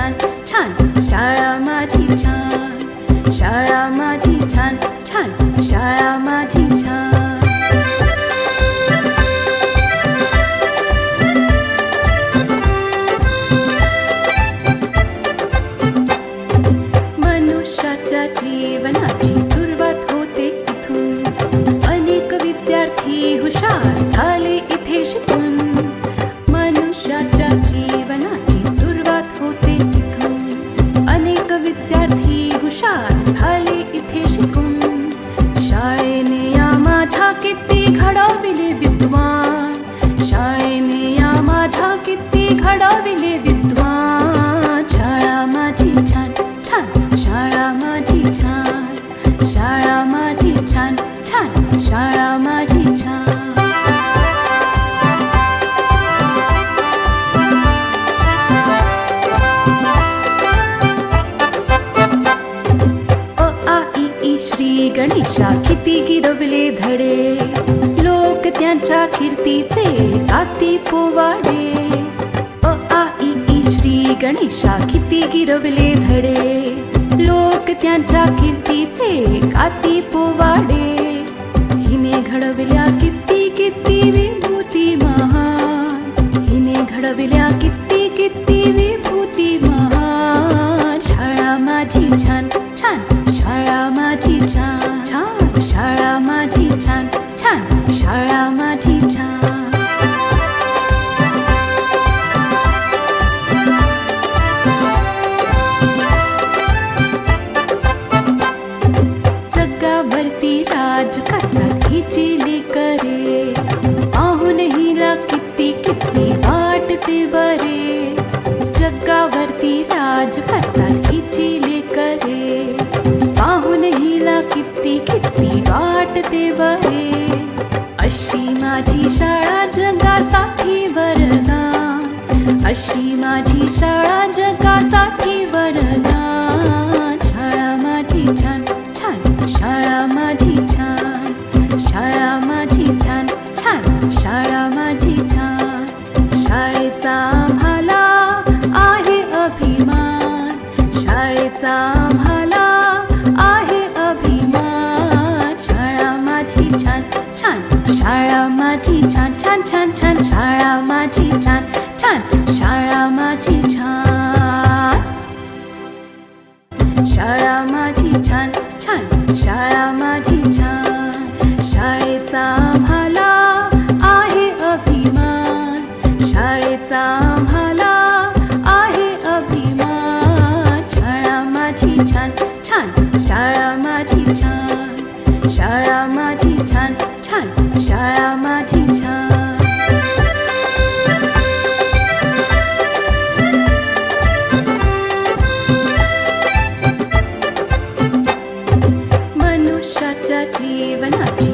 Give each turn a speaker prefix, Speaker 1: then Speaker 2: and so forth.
Speaker 1: छान छान शाळा माझी छान. शाळा माझी छान छान शाळा माझी छान. मनुष्याच्या जीवनाची सुरुवात होते तिथून. अनेक विद्यार्थी हुशार झाले ई श्री गणेशा किती गिरवले धडे लोक त्यांच्या कीर्तीचे आती पोवाडे अ आ इ श्री गणेशा किती गिरवले धडे लोक त्यांच्या कीर्तीचे गाती पोवाडे चिली करे लेकरे पाहून हिला किती किती वाटते बरे. जगावरती राज करतात चिली करे पाहून हिला किती किती वाटते बरे. अशी माझी शाळा जगासाठी वरदान अशी माझी शाळा जगासाठी वरदान आम्हाला आहे अभिमान. शाळा माझी छान छान. शाळा माझी छान छान छान छान. शाळा माझी छान छान. छान शाळा माझी छान छान शाळा माझी छान. मनुष्याच्या जीवनाची